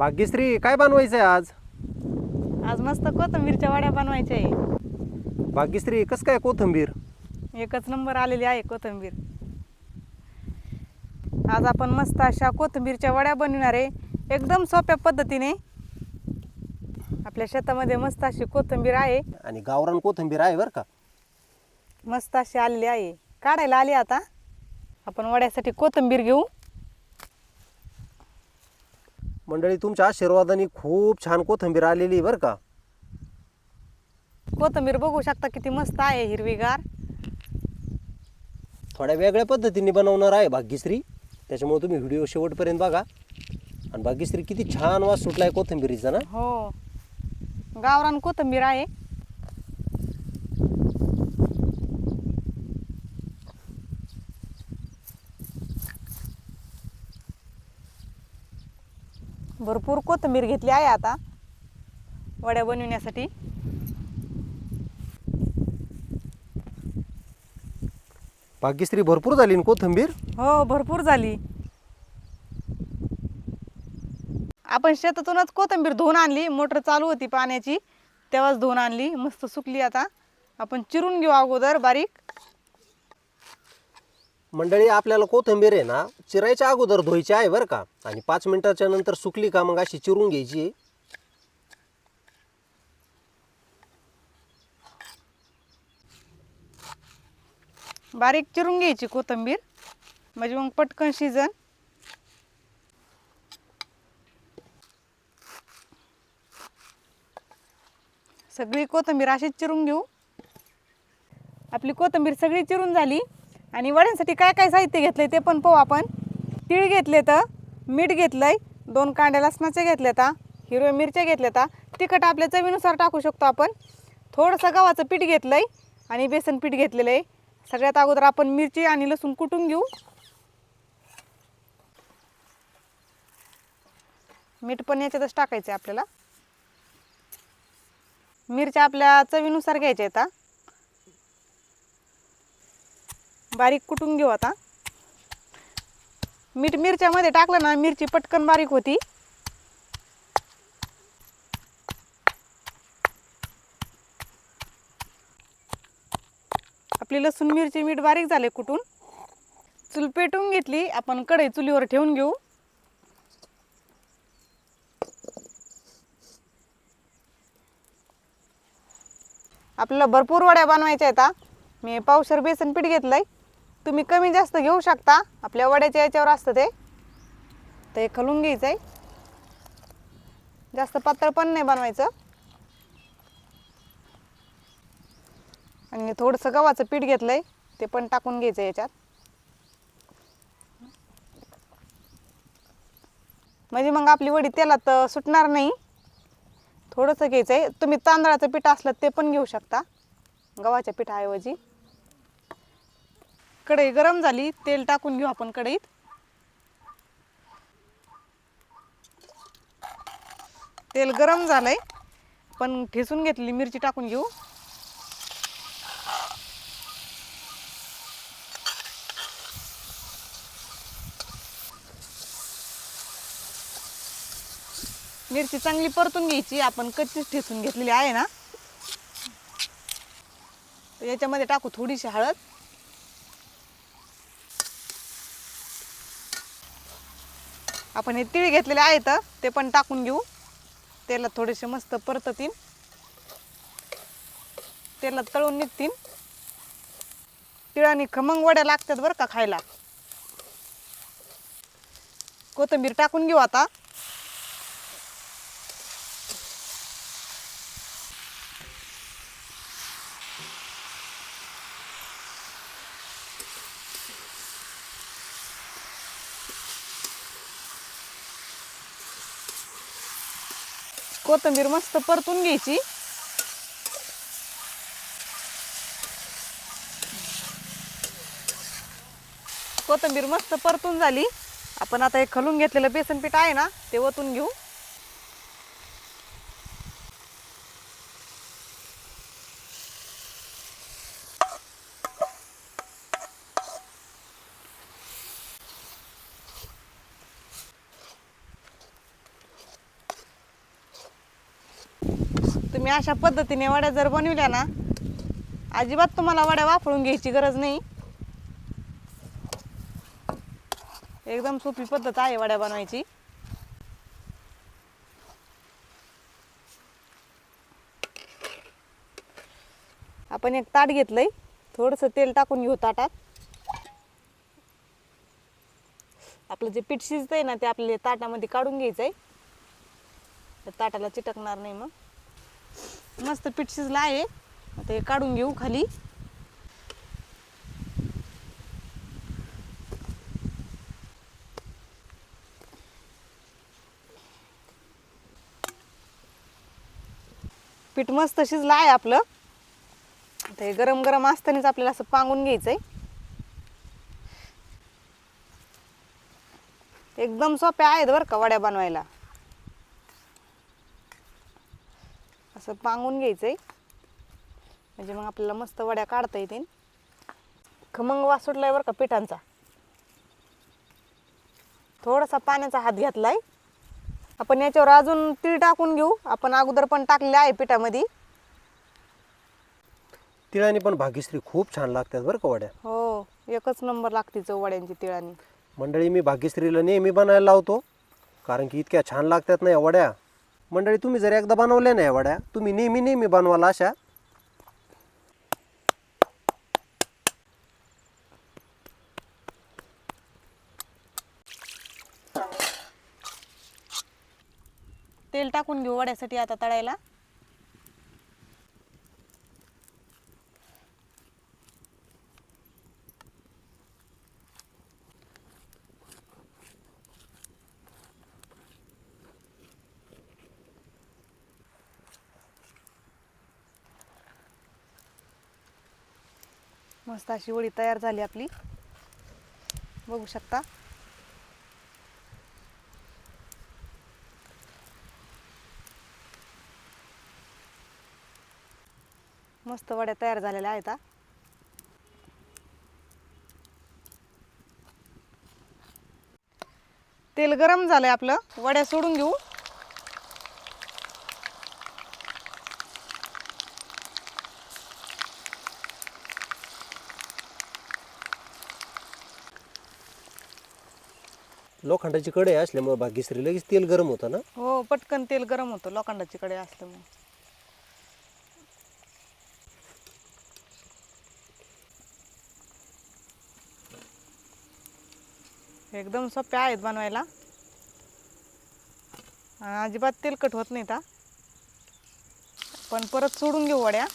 भाग्यश्री काय बनवायचं आहे आज? आज मस्त कोथिंबीरच्या वड्या बनवायच्या आहे भाग्यश्री कसं काय कोथंबीर? एकच नंबर आलेली आहे कोथिंबीर. आज आपण मस्त अशा कोथिंबीरच्या वड्या बनवणार आहे. एकदम सोप्या पद्धतीने. आपल्या शेतामध्ये मस्त अशी कोथिंबीर आहे. आणि गावरान कोथंबीर आहे बरं का? मस्त अशी आलेली आहे. काढायला आली आता. आपण वड्यासाठी कोथिंबीर घेऊ. मंडळी तुमच्या आशीर्वादाने खूप छान कोथंबीर आलेली आहे बरं का. कोथिंबीर बघू शकता किती मस्त आहे हिरवीगार. थोड्या वेगळ्या पद्धतीने बनवणार आहे भाग्यश्री. त्याच्यामुळे तुम्ही व्हिडिओ शेवटपर्यंत बघा. आणि भाग्यश्री किती छान वास सुटलाय कोथंबीरीचा ना. हो. गावरान कोथिंबीर आहे. भरपूर कोथिंबीर घेतली आहे आता. वड्या बनविण्यासाठी. भाग्यश्री भरपूर झाली ना कोथंबीर? हो भरपूर झाली. आपण शेतातूनच कोथिंबीर धुवून आणली. मोटर चालू होती पाण्याची. तेव्हाच धुवून आणली. मस्त सुकली आता. आपण चिरून घेऊ अगोदर बारीक. मंडळी आपल्याला कोथंबीर आहे ना चिरायच्या अगोदर धुवायची आहे बरं का. आणि पाच मिनिटाच्या नंतर सुकली का मग अशी चिरून घ्यायची. आहे बारीक चिरून घ्यायची कोथिंबीर. म्हणजे मग पटकन शिजन. सगळी कोथिंबीर अशीच चिरून घेऊ. आपली कोथिंबीर सगळी चिरून झाली. आणि वड्यांसाठी काय काय साहित्य घेतलंय ते पण पाहू आपण. तीळ घेतले तर मीठ घेतलं आहे दोन कांड्या लसणाचे घेतले तर हिरव्या मिरच्या घेतल्या तर तिखट आपल्या चवीनुसार टाकू शकतो आपण. थोडंसं गव्हाचं पीठ घेतलं आहे आणि बेसन पीठ घेतलेलं आहे. सगळ्यात अगोदर आपण मिरची आणि लसूण कुटून घेऊ. मीठ पण याच्यातच टाकायचं आहे आपल्याला. मिरच्या आपल्या चवीनुसार घ्यायच्या आता बारीक कुटून घेऊ आता. मीठ मिरच्यामध्ये टाकलं ना मिरची पटकन बारीक होती. आपली लसूण मिरची मीठ बारीक झाले कुटून. चूल पेटून घेतली आपण कढई चुलीवर ठेवून घेऊ. आपल्याला भरपूर वड्या बनवायच्या आहेत मी पावशर बेसन पीठ घेतलंय. तुम्ही कमी जास्त घेऊ शकता. आपल्या वड्याच्या याच्यावर असतं ते. ते खलून घ्यायचं आहे जास्त पातळ पण नाही बनवायचं. आणि थोडंसं गव्हाचं पीठ घेतलंय ते पण टाकून घ्यायचं याच्यात. म्हणजे मग आपली वडी तेलात सुटणार नाही. थोडंसं घ्यायचं आहे तुम्ही तांदळाचं पीठ असलं ते पण घेऊ शकता. गव्हाच्या पिठाऐवजी. कढई गरम झाली तेल टाकून घेऊ आपण कढईत. तेल गरम झालंय पण ठेचून घेतली मिरची टाकून घेऊ. मिरची चांगली परतून घ्यायची आपण कच्चीच ठेचून घेतलेली आहे ना. याच्यामध्ये टाकू थोडीशी हळद. आपण हे तिळ घेतलेले आहेत ते पण टाकून घेऊ. त्याला थोडेसे मस्त परततील. तेला तळून निघतील. तिळाने खमंग वड्या लागतात बरं का खायला. कोथिंबीर टाकून घेऊ आता. कोथंबीर मस्त परतून घ्यायची. कोथिंबीर मस्त परतून झाली. आपण आता हे खलून घेतलेलं बेसन पीठ आहे ना ते ओतून घेऊ. तुम्ही अशा पद्धतीने वड्या जर बनविल्या ना अजिबात तुम्हाला वड्या वापरून घ्यायची गरज नाही. एकदम सोपी पद्धत आहे वड्या बनवायची. आपण एक ताट घेतलंय थोडंसं तेल टाकून घेऊ ताटात. आपलं जे पीठ शिजतंय ना ते आपल्याला ताटामध्ये काढून घ्यायचंय. त्या ताटाला चिटकणार नाही मग. मस्त पीठ शिजलं आहे. ते काढून घेऊ खाली. पीठ मस्त शिजलं आहे आपलं. ते गरम गरम असतानाच आपल्याला असं पांगून घ्यायचंय. एकदम सोप्या आहेत बरं का वड्या बनवायला. असं पांगून घ्यायचंय. म्हणजे मग आपल्याला मस्त वड्या काढता येतील. खमंग वास सुटलाय बरं का पिठांचा. थोडासा पाण्याचा हात घेतलाय. आपण याच्यावर अजून तीळ टाकून घेऊ. आपण अगोदर पण टाकले आहे पिठामध्ये. तिळाने पण भाग्यश्री खूप छान लागतात बरं का वड्या. हो एकच नंबर लागते चव वड्यांची तिळाने. मंडळी मी भाग्यश्रीला नेहमी बनायला लावतो. कारण की इतक्या छान लागतात ना या वड्या. मंडळी तुम्ही जर एकदा बनवल्या नाही वड्या तुम्ही नेहमी नेहमी बनवाल अशा. तेल टाकून घेऊ वड्यासाठी आता तळायला. मस्त अशी वडी तयार झाली आपली. बघू शकता. मस्त वड्या तयार झालेल्या आहेत तेल गरम झालंय आपलं. वड्या सोडून घेऊ. लोखंडाची कढई असल्यामुळे भाग्यश्री लगेच तेल गरम होतं ना? हो पटकन तेल गरम होतं लोखंडाची कडे असल्यामुळे. एकदम सोप्या आहेत बनवायला. अजिबात तेलकट होत नाहीत हा. पण परत सोडून घेऊ वड्या.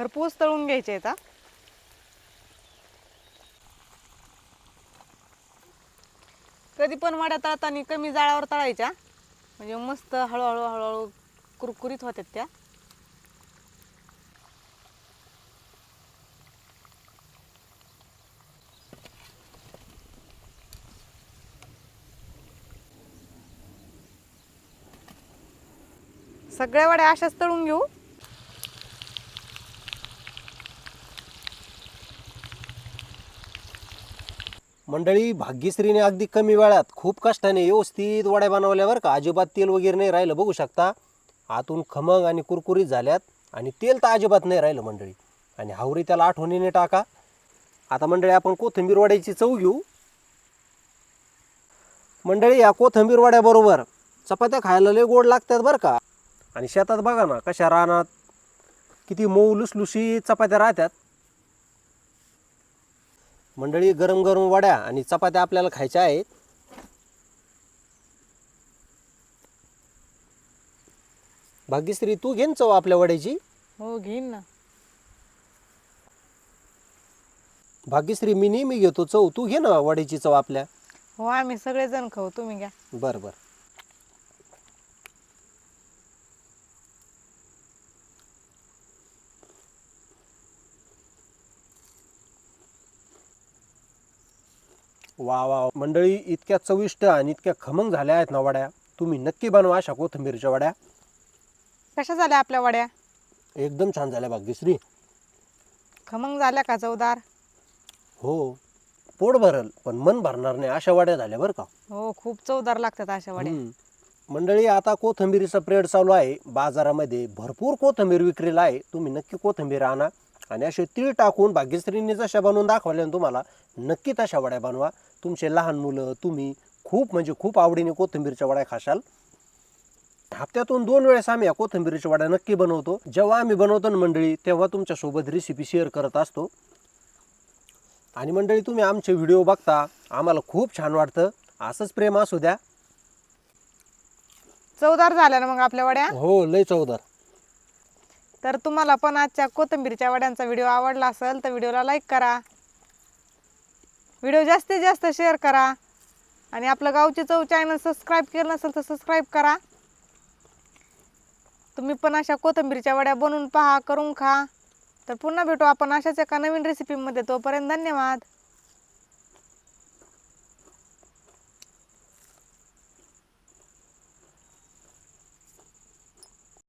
खरपूस तळून घ्यायचे आहेत कधी पण वड्या तळताना कमी जाळावर तळायच्या. म्हणजे मस्त हळूहळू हळूहळू कुरकुरीत होतात त्या. सगळ्या वड्या अशाच तळून घेऊ. मंडळी भाग्यश्रीने अगदी कमी वेळात खूप कष्टाने व्यवस्थित वड्या बनवल्या का? अजिबात तेल वगैरे नाही राहिलं बघू शकता. आतून खमंग आणि कुरकुरीत झाल्यात आणि तेल तर अजिबात नाही राहिलं मंडळी. आणि हावरी त्याला आठवणीने टाका. आता मंडळी आपण कोथिंबीर वड्याची चव घेऊ. मंडळी या कोथिंबीर वड्याबरोबर चपात्या खायला लय गोड लागतात बरं का? आणि शेतात बघा ना कशा रानात किती मऊ लुसलुशी चपात्या राहतात. मंडळी गरम गरम वड्या आणि चपात्या आपल्याला खायच्या आहेत. भाग्यश्री तू घेन चव आपल्या वड्याची. हो घेईन ना. भाग्यश्री मी नेहमी घेतो चव. तू घे ना वड्याची चव आपल्या. हो आम्ही सगळेजण खाऊ. तुम्ही घ्या. बरं बरं. वा वा मंडळी इतक्या चविष्ट आणि इतक्या खमंग झाल्या आहेत ना वड्या. तुम्ही नक्की बनवा अशा कोथिंबीरच्या वड्या. कशा झाल्या आपल्या वड्या? एकदम छान झाल्या भाग्यश्री खमंग झाल्या का चवदार? हो पोट भरल पण मन भरणार नाही. अशा वड्या झाल्या बरं का. हो खूप चवदार लागतात अशा वड्या. हम्म. मंडळी आता कोथंबीरीचा प्रेड चालू आहे. बाजारामध्ये भरपूर कोथंबीर विक्रीला आहे. तुम्ही नक्की कोथंबीर आणा आणि असे तीळ टाकून भाग्यश्रीने जशा बनवून दाखवल्या ना तुम्हाला नक्की तशा वड्या बनवा. तुमचे लहान मुलं तुम्ही खूप म्हणजे खूप आवडीने कोथंबीरच्या वड्या खाशाल. हप्त्यातून दोन वेळेस आम्ही या कोथंबीरीच्या वड्या नक्की बनवतो. जेव्हा आम्ही बनवतो ना मंडळी तेव्हा तुमच्यासोबत रेसिपी शेअर करत असतो. आणि मंडळी तुम्ही आमचे व्हिडिओ बघता आम्हाला खूप छान वाटतं. असंच प्रेम असू द्या. चवदार झाल्या ना मग आपल्या वड्या? हो लय चौदार तर तुम्हाला पण आजच्या कोथिंबीरच्या वड्यांचा व्हिडिओ आवडला असेल तर व्हिडिओला लाईक करा. व्हिडिओ जास्तीत जास्त शेअर करा. आणि आपलं गावची चव चॅनल सबस्क्राईब केलं नसेल तर सबस्क्राईब करा. तुम्ही पण अशा कोथंबीरच्या वड्या बनवून पहा करून खा. तर पुन्हा भेटू आपण अशाच एका नवीन रेसिपीमध्ये तोपर्यंत धन्यवाद.